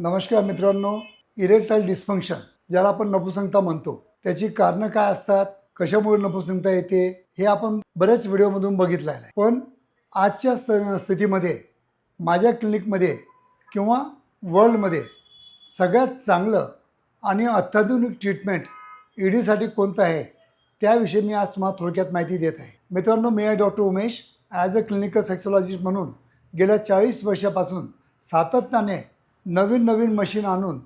नमस्कार मित्रांनो erectile dysfunction ज्याला आपण नपुसंगता म्हणतो त्याची कारणं काय असतात? कशामुळे नपुसंगता येते? हे आपण बऱ्याच व्हिडिओमधून बघितलं आहे. पण आजच्या स्त स्थितीमध्ये माझ्या क्लिनिकमध्ये किंवा वर्ल्डमध्ये सगळ्यात चांगलं आणि अत्याधुनिक ट्रीटमेंट ईडीसाठी कोणतं आहे? त्याविषयी मी आज तुम्हाला थोडक्यात माहिती देत आहे. मित्रांनो मी आहे doctor Umesh. As a clinical sexologist म्हणून गेल्या चाळीस वर्षापासून सातत्याने नवीन नवीन मशीन आणून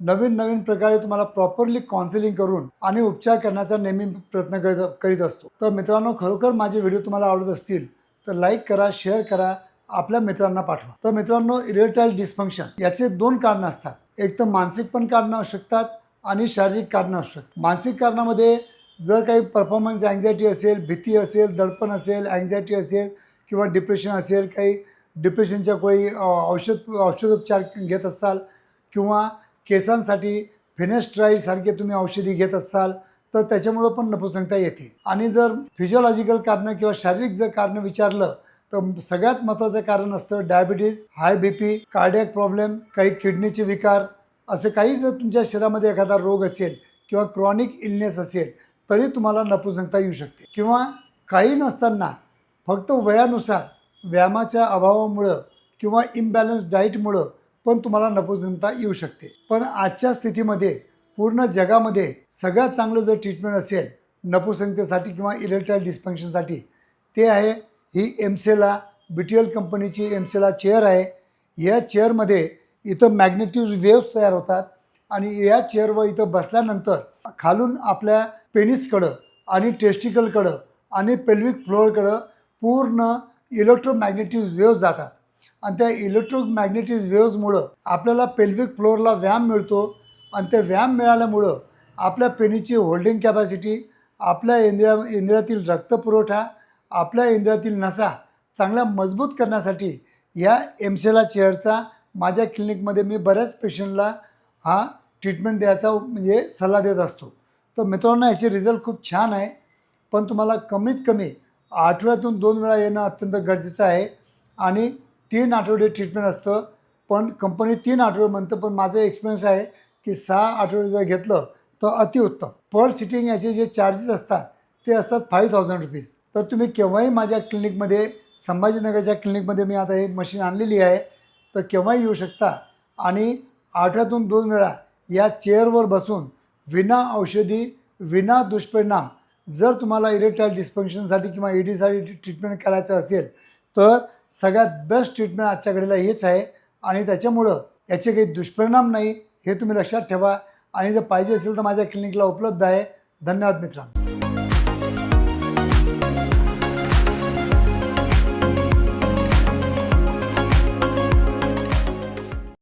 नवीन नवीन प्रकारे तुम्हाला प्रॉपरली काउन्सिलिंग करून आणि उपचार करण्याचा नेहमी प्रयत्न करीत करीत असतो. तर मित्रांनो खरोखर माझे व्हिडिओ तुम्हाला आवडत असतील तर लाईक करा शेअर करा आपल्या मित्रांना पाठवा. तर मित्रांनो इरेटाईल डिस्फंक्शन याचे दोन कारणं असतात. एक तर मानसिक पण कारणं असू शकतात आणि शारीरिक कारणं असू शकतात. मानसिक कारणामध्ये जर काही परफॉर्मन्स अँझायटी असेल भीती असेल दडपण असेल अँझायटी असेल किंवा डिप्रेशन असेल काही डिप्रेशनच्या कोई औषध औषधोपचार घेत असाल किंवा केसांसाठी फेनेस्ट्राईडसारखे तुम्ही औषधी घेत असाल तर त्याच्यामुळं पण नपुसंगता येते. आणि जर फिजिओलॉजिकल कारणं किंवा शारीरिक जर कारणं विचारलं तर सगळ्यात महत्त्वाचं कारण असतं diabetes high B P cardiac problem काही किडनीचे विकार असं काही जर तुमच्या शरीरामध्ये एखादा रोग असेल किंवा क्रॉनिक इलनेस असेल तरी तुम्हाला नपुसंगता येऊ शकते. किंवा काही नसताना फक्त वयानुसार व्यायामाच्या अभावामुळं किंवा इम्बॅलन्स डाईटमुळं पण तुम्हाला नपुसंगता येऊ शकते. पण आजच्या स्थितीमध्ये पूर्ण जगामध्ये सगळ्यात चांगलं जर ट्रीटमेंट असेल नपुसंगतेसाठी किंवा इलेक्ट्राईल डिस्फंक्शनसाठी ते आहे ही एमसेला बी टी एल कंपनीची एमसेला चेअर आहे. या चेअरमध्ये इथं मॅग्नेटिव्ह वेव्स तयार होतात आणि या चेअरवर इथं बसल्यानंतर खालून आपल्या पेनिसकडं आणि टेस्टिकलकडं आणि पेल्विक फ्लोअरकडं पूर्ण इलेक्ट्रोमॅग्नेटिक वेव्ह जातात. आणि त्या इलेक्ट्रोमॅग्नेटिक वेव्समुळं आपल्याला पेल्विक फ्लोअरला व्यायाम मिळतो. आणि ते व्यायाम मिळाल्यामुळं आपल्या पेनीची होल्डिंग कॅपॅसिटी आपल्या इंद्रिया इंद्रियातील रक्तपुरवठा आपल्या इंद्रियातील नसा चांगल्या मजबूत करण्यासाठी या एमसेला चेअरचा माझ्या क्लिनिकमध्ये मी बऱ्याच पेशंटला हा ट्रीटमेंट द्यायचा म्हणजे सल्ला देत असतो. तर मित्रांनो याचे रिझल्ट खूप छान आहे. पण तुम्हाला कमीत कमी आठवड्यातून दोन वेळा येणं अत्यंत गरजेचं आहे. आणि तीन आठवडे ट्रीटमेंट असतं. पण कंपनी तीन आठवडे म्हणतं पण माझं एक्सपिरियन्स आहे की सहा आठवडे जर घेतलं तर अतिउत्तम पर सिटिंग याचे जे चार्जेस असतात ते असतात फाईव्ह थाउजंड रुपीज तर तुम्ही केव्हाही माझ्या क्लिनिकमध्ये संभाजीनगरच्या क्लिनिकमध्ये मी आता हे मशीन आणलेली आहे तर केव्हाही येऊ शकता. आणि आठवड्यातून दोन वेळा या चेअरवर बसून विना औषधी विना दुष्परिणाम जर तुम्हाला इरेक्टाईल डिस्फंक्शनसाठी किंवा ईडीसाठी ट्रीटमेंट करायचं असेल तर सगळ्यात बेस्ट ट्रीटमेंट आजच्या घडीला हेच आहे. आणि त्याच्यामुळं याचे काही दुष्परिणाम नाही हे तुम्ही लक्षात ठेवा. आणि जर पाहिजे असेल तर माझ्या क्लिनिकला उपलब्ध आहे. धन्यवाद मित्रांनो.